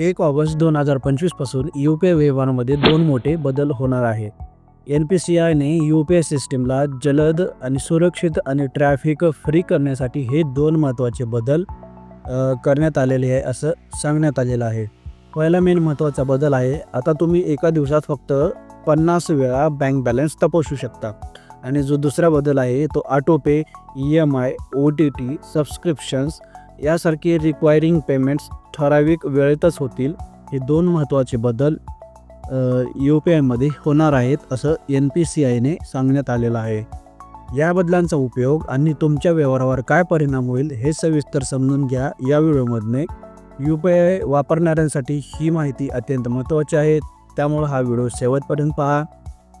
एक ऑगस्ट दोन हजार पंचवीसपासून यू पी आय व्यवहारामध्ये दोन मोठे बदल होणार आहे. एन पी सी आयने यू पी आय सिस्टीमला जलद आणि सुरक्षित आणि ट्रॅफिक फ्री करण्यासाठी हे दोन महत्त्वाचे बदल करण्यात आलेले आहे असं सांगण्यात आलेलं आहे. पहिला मेन महत्त्वाचा बदल आहे आता तुम्ही एका दिवसात फक्त पन्नास वेळा बँक बॅलन्स तपासू शकता. आणि जो दुसरा बदल आहे तो autopay E M I O T T subscriptions यासारखे रिक्वायरिंग पेमेंट्स ठराविक वेळेतच होतील. हे दोन महत्त्वाचे बदल यू पी आयमध्ये होणार आहेत असं एन पी सी आयने सांगण्यात आलेलं आहे. या बदलांचा उपयोग आणि तुमच्या व्यवहारावर काय परिणाम होईल हे सविस्तर समजून घ्या. या व्हिडिओमधने यू पी आय वापरणाऱ्यांसाठी ही माहिती अत्यंत महत्त्वाची आहे. त्यामुळं हा व्हिडिओ शेवटपर्यंत पहा.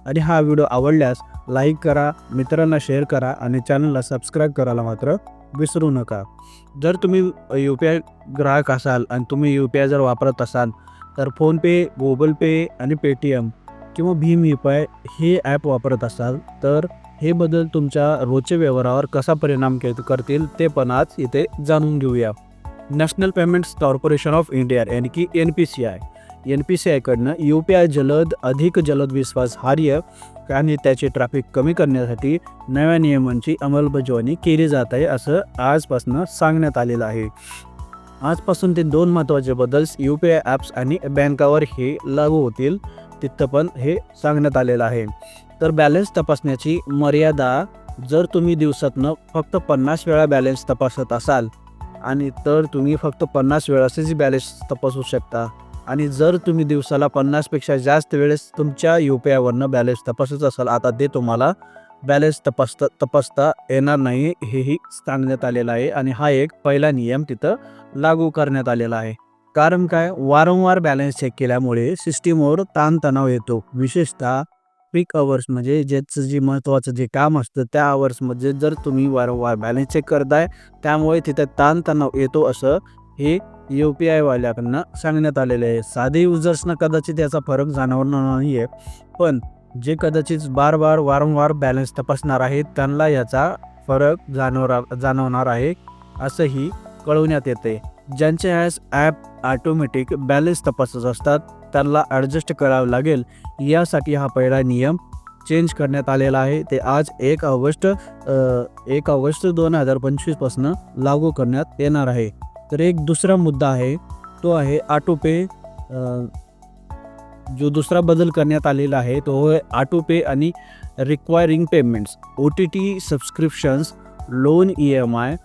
आणि हा व्हिडिओ आवडल्यास लाईक करा मित्रांना शेअर करा आणि चॅनलला सबस्क्राईब करायला मात्र विसरू नका. जर तुम्ही यू पी आय ग्राहक असाल आणि तुम्ही यू पी आय जर वापरत असाल तर फोनपे गुगल पे आणि पेटीएम किंवा भीम यू पी आय हे ॲप वापरत असाल तर हे बदल तुमच्या रोजच्या व्यवहारावर कसा परिणाम के करतील ते पण आज इथे जाणून घेऊया. National Payments Corporation of India यानी की N P C I. N P C आयकडनं U P I जलद अधिक जलद विश्वासार्ह आणि त्याचे ट्रॅफिक कमी करण्यासाठी नव्या नियमांची अंमलबजावणी केली जात आहे असं आजपासून सांगण्यात आलेलं आहे. आजपासून ते दोन महत्त्वाचे बदल्स यू पी आय ॲप्स आणि बँकावर हे लागू होतील तिथं पण हे सांगण्यात आलेलं आहे. तर बॅलन्स तपासण्याची मर्यादा जर तुम्ही दिवसातनं फक्त पन्नास वेळा बॅलन्स तपासत असाल आणि तर तुम्ही फक्त पन्नास वेळासच बॅलन्स तपासू शकता. आणि जर तुम्ही दिवसाला पन्नासपेक्षा जास्त वेळेस तुमच्या यू पी आयवरनं बॅलेन्स तपासत असाल आता ते तुम्हाला बॅलेन्स तपासता तपासता येणार नाही हेही सांगण्यात आलेलं आहे. आणि हा एक पहिला नियम तिथं लागू करण्यात आलेला आहे. कारण काय? वारंवार बॅलन्स चेक केल्यामुळे सिस्टीमवर ताणतणाव येतो. विशेषतः पीक अवर्स म्हणजे ज्याचं जे महत्त्वाचं जे काम असतं त्या अवर्समध्ये जर तुम्ही वारंवार बॅलन्स चेक करताय त्यामुळे तिथं ताणतणाव येतो असं हे यू पी आयवाल्याकडनं सांगण्यात आलेलं आहे. साधे युजर्सना कदाचित याचा फरक जाणवणार नाही आहे पण जे कदाचित बार बार वारंवार बॅलन्स तपासणार आहेत त्यांना याचा फरक जाणवणार जाणवणार आहे असंही कळवण्यात येते. ज्यांचे ॲस ॲप ऑटोमॅटिक बॅलन्स तपासत असतात त्यांना ॲडजस्ट करावं लागेल. यासाठी हा पहिला नियम चेंज करण्यात आलेला आहे. ते आज एक ऑगस्ट एक ऑगस्ट दोन हजार पंचवीसपासून लागू करण्यात येणार आहे. तर एक दुसरा मुद्दा आहे तो आहे आटोपे जो दुसरा बदल करण्यात आलेला आहे तो आहे आणि recurring payments O T T subscriptions loan E M I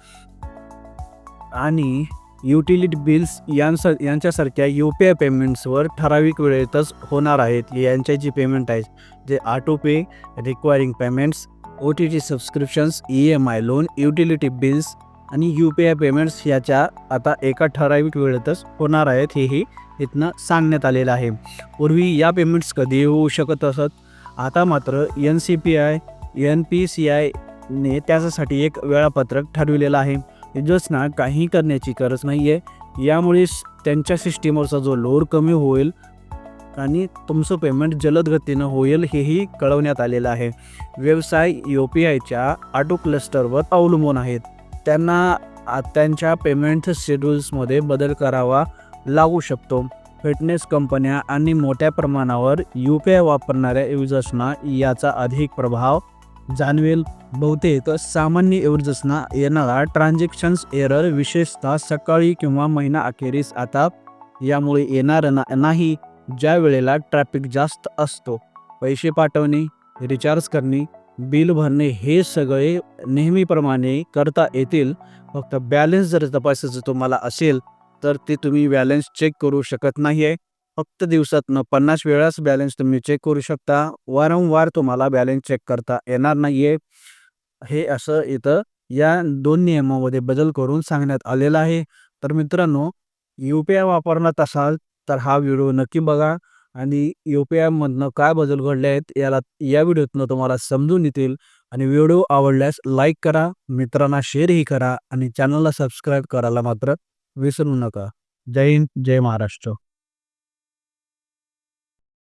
आणि युटिलिटी बिल्स यांस यांच्यासारख्या यू पी आय पेमेंट्सवर ठराविक वेळेतच होणार आहेत. यांच्या जी पेमेंट आहेत जे auto pay recurring payments O T T subscriptions E M I loan utility bills आणि यू पी आय पेमेंट्स याच्या आता एका ठराविक वेळेतच होणार आहेत हेही इथनं सांगण्यात आलेलं आहे. पूर्वी या पेमेंट्स कधी होऊ शकत असत? आता मात्र N C P I N P C आयने त्याच्यासाठी एक वेळापत्रक ठरविलेलं आहे. युजर्सना काही करण्याची गरज नाही आहे यामुळे त्यांच्या सिस्टीमवरचा जो लोड कमी होईल आणि तुमचं पेमेंट जलद गतीनं होईल हेही कळवण्यात आलेलं आहे. व्यवसाय यू पी आयच्या आटो क्लस्टरवर अवलंबून आहेत. त्यांना आ- त्यांच्या पेमेंट शेड्यूल्समध्ये बदल करावा लागू शकतो. फिटनेस कंपन्या आणि मोठ्या प्रमाणावर यू पी आय वापरणाऱ्या युजर्सना याचा अधिक प्रभाव जाणवेल. बहुतेक सामान्य युजर्सना येणारा ट्रान्झॅक्शन्स एरर विशेषतः सकाळी किंवा महिना अखेरीस आता यामुळे येणार ना नाही ज्या वेळेला ट्रॅफिक जास्त असतो. पैसे पाठवणे रिचार्ज करणे बिल भरणे हे सगळे नेहमीप्रमाणे करता येतील. फक्त बॅलन्स जर तपासायचं तुम्हाला असेल तर ते तुम्ही बॅलन्स चेक करू शकत नाही आहे फक्त दिवसातनं पन्नास वेळाच बॅलन्स तुम्ही चेक करू शकता. वारंवार तुम्हाला बॅलन्स चेक करता येणार नाही आहे हे असं इथं या दोन नियमामध्ये बदल करून सांगण्यात आलेलं आहे. तर मित्रांनो यू पी आय वापरण्यात असाल तर हा व्हिडिओ नक्की बघा. आणि यू पी आयमधनं काय बदल घडले आहेत याला या व्हिडिओतनं तुम्हाला समजून येतील. आणि व्हिडिओ आवडल्यास लाईक करा मित्रांना शेअरही करा आणि चॅनलला सबस्क्राईब करायला मात्र विसरू नका. जय हिंद जय महाराष्ट्र.